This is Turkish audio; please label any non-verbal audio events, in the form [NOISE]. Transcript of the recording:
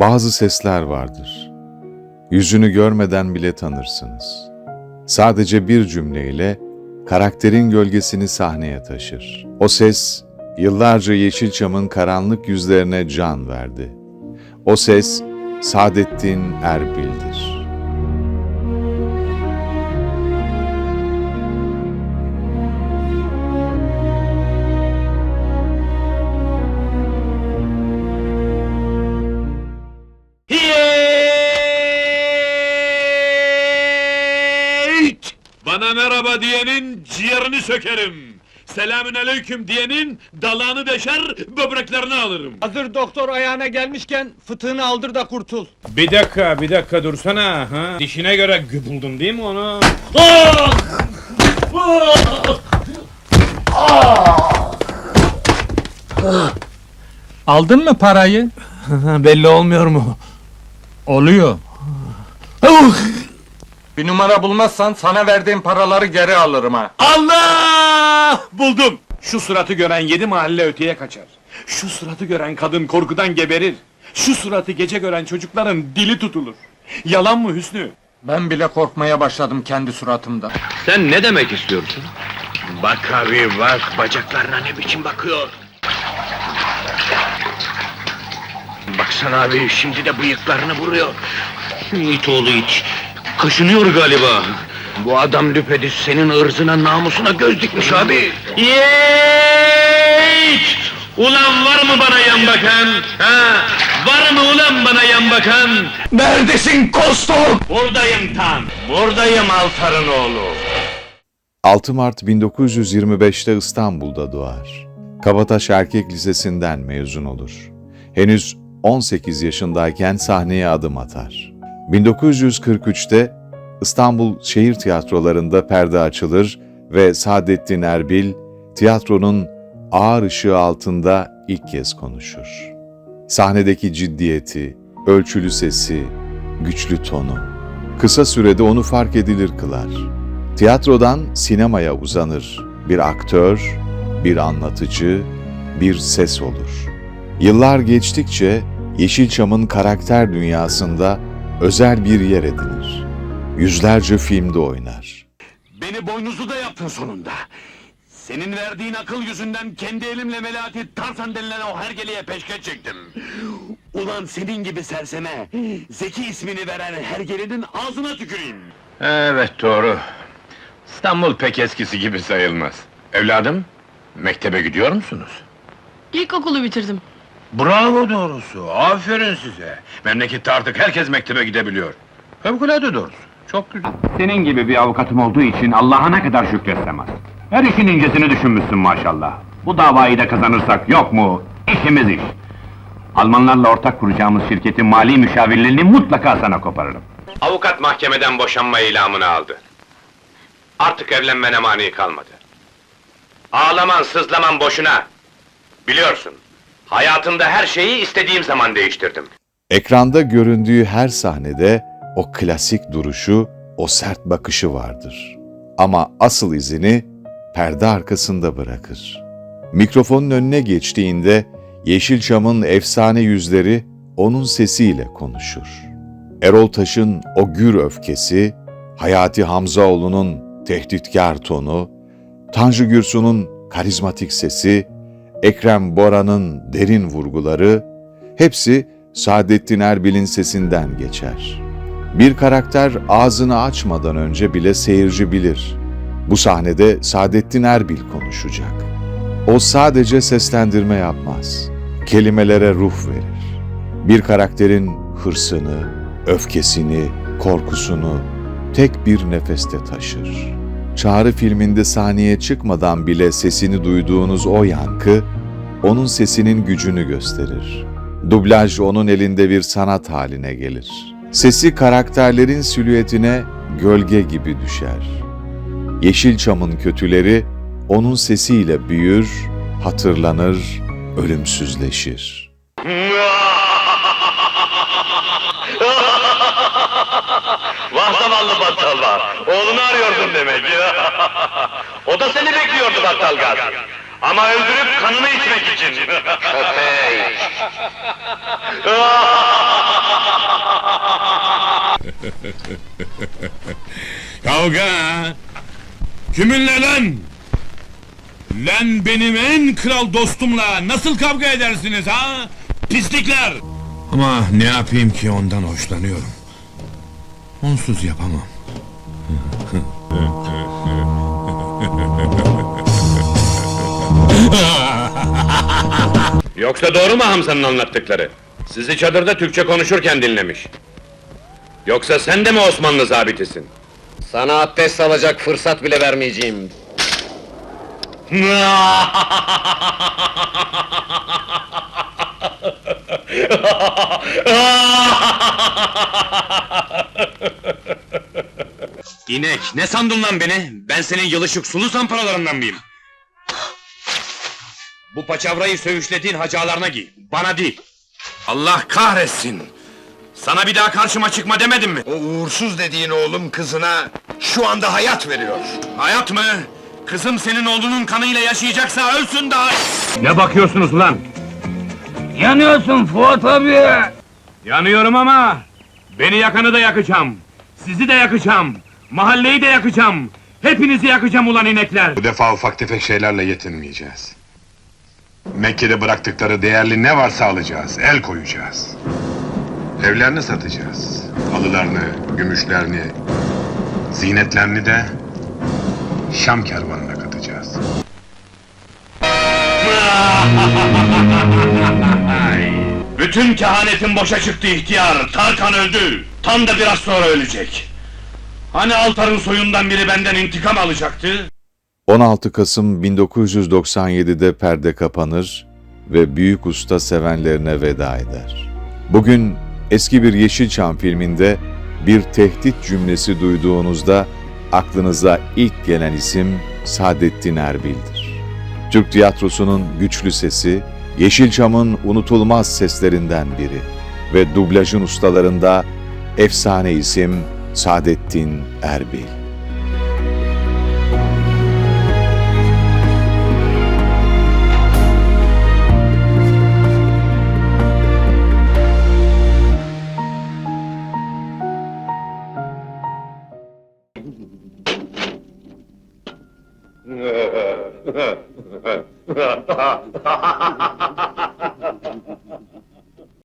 Bazı sesler vardır. Yüzünü görmeden bile tanırsınız. Sadece bir cümleyle karakterin gölgesini sahneye taşır. O ses yıllarca Yeşilçam'ın karanlık yüzlerine can verdi. O ses Saadettin Erbil'dir. Bana merhaba diyenin ciğerini sökerim. Selamün aleyküm diyenin dalağını deşer, böbreklerini alırım. Hazır doktor ayağına gelmişken fıtığını aldır da kurtul. Bir dakika, bir dakika dursana. Ha? Dişine göre buldun değil mi onu? Aldın mı parayı? [LAUGHS] Belli olmuyor mu? Oluyor. Bir numara bulmazsan sana verdiğim paraları geri alırım ha. Allah! Buldum! Şu suratı gören yedi mahalle öteye kaçar. Şu suratı gören kadın korkudan geberir. Şu suratı gece gören çocukların dili tutulur. Yalan mı Hüsnü? Ben bile korkmaya başladım kendi suratımda. Sen ne demek istiyorsun? Bak abi bak bacaklarına ne biçim bakıyor. Baksana abi şimdi de bıyıklarını vuruyor. İt oğlu it. Kaşınıyor galiba. Bu adam düpedüz senin ırzına namusuna göz dikmiş abi. Yeeeet! Ulan var mı bana yan bakan? Ha? Var mı ulan bana yan bakan? Neredesin Kostok? Buradayım tam. Buradayım Altar'ın oğlu. 6 Mart 1925'te İstanbul'da doğar. Kabataş Erkek Lisesi'nden mezun olur. Henüz 18 yaşındayken sahneye adım atar. 1943'te İstanbul şehir tiyatrolarında perde açılır ve Saadettin Erbil tiyatronun ağır ışığı altında ilk kez konuşur. Sahnedeki ciddiyeti, ölçülü sesi, güçlü tonu kısa sürede onu fark edilir kılar. Tiyatrodan sinemaya uzanır. Bir aktör, bir anlatıcı, bir ses olur. Yıllar geçtikçe Yeşilçam'ın karakter dünyasında özel bir yer edinir. Yüzlerce filmde oynar. Beni boynuzlu da yaptın sonunda. Senin verdiğin akıl yüzünden kendi elimle Melati Tarsan denilen o hergeleye peşkeş çektim. Ulan senin gibi serseme, Zeki ismini veren hergelinin ağzına tüküreyim. Evet doğru. İstanbul pek eskisi gibi sayılmaz. Evladım, mektebe gidiyor musunuz? İlkokulu bitirdim. Bravo doğrusu, aferin size. Memlekette artık herkes mektebe gidebiliyor. Fevkalade doğrusu, çok güzel. Senin gibi bir avukatım olduğu için Allah'a ne kadar şükretsem az. Her işin incesini düşünmüşsün maşallah. Bu davayı da kazanırsak yok mu? İşimiz iş. Almanlarla ortak kuracağımız şirketin mali müşavirlerini mutlaka sana koparırım. Avukat mahkemeden boşanma ilamını aldı. Artık evlenmene mani kalmadı. Ağlaman, sızlaman boşuna. Biliyorsun, hayatımda her şeyi istediğim zaman değiştirdim. Ekranda göründüğü her sahnede o klasik duruşu, o sert bakışı vardır. Ama asıl izini perde arkasında bırakır. Mikrofonun önüne geçtiğinde Yeşilçam'ın efsane yüzleri onun sesiyle konuşur. Erol Taş'ın o gür öfkesi, Hayati Hamzaoğlu'nun tehditkar tonu, Tanju Gürsu'nun karizmatik sesi, Ekrem Bora'nın derin vurguları, hepsi Saadettin Erbil'in sesinden geçer. Bir karakter ağzını açmadan önce bile seyirci bilir. Bu sahnede Saadettin Erbil konuşacak. O sadece seslendirme yapmaz. Kelimelere ruh verir. Bir karakterin hırsını, öfkesini, korkusunu tek bir nefeste taşır. Çağrı filminde sahneye çıkmadan bile sesini duyduğunuz o yankı, onun sesinin gücünü gösterir. Dublaj onun elinde bir sanat haline gelir. Sesi karakterlerin silüetine gölge gibi düşer. Yeşilçam'ın kötüleri onun sesiyle büyür, hatırlanır, ölümsüzleşir. Vah zavallı battal var. Oğlunu arıyordun demek. [LAUGHS] o da seni bekliyordu battal gazi. Ama öldürüp kanını içmek için. Köpek! [LAUGHS] Kavga? Kiminle lan? Lan benim en kral dostumla nasıl kavga edersiniz ha? Pislikler! Ama ne yapayım ki ondan hoşlanıyorum. Onsuz yapamam. [LAUGHS] Yoksa doğru mu Hamza'nın anlattıkları? Sizi çadırda Türkçe konuşurken dinlemiş. Yoksa sen de mi Osmanlı zabitisin? Sana abdest alacak fırsat bile vermeyeceğim. [LAUGHS] [LAUGHS] İnek, ne sandın lan beni? Ben senin yılışık sulu zamparalarından mıyım? Bu paçavrayı söğüşlediğin hacalarına giy, bana değil. Allah kahretsin! Sana bir daha karşıma çıkma demedim mi? O uğursuz dediğin oğlum kızına şu anda hayat veriyor. Hayat mı? Kızım senin oğlunun kanıyla yaşayacaksa ölsün daha... Ne bakıyorsunuz lan? Yanıyorsun Fuat abi. Yanıyorum ama beni yakanı da yakacağım. Sizi de yakacağım. Mahalleyi de yakacağım. Hepinizi yakacağım ulan inekler. Bu defa ufak tefek şeylerle yetinmeyeceğiz. Mekke'de bıraktıkları değerli ne varsa alacağız, el koyacağız. Evlerini satacağız. Halılarını, gümüşlerini, zinetlerini de Şam kervanına katacağız. [LAUGHS] Bütün kehanetin boşa çıktı ihtiyar. Tarkan öldü. Tam da biraz sonra ölecek. Hani Altar'ın soyundan biri benden intikam alacaktı? 16 Kasım 1997'de perde kapanır ve büyük usta sevenlerine veda eder. Bugün eski bir Yeşilçam filminde bir tehdit cümlesi duyduğunuzda aklınıza ilk gelen isim Saadettin Erbil'dir. Türk tiyatrosunun güçlü sesi, Yeşilçam'ın unutulmaz seslerinden biri ve dublajın ustalarında efsane isim Saadettin Erbil.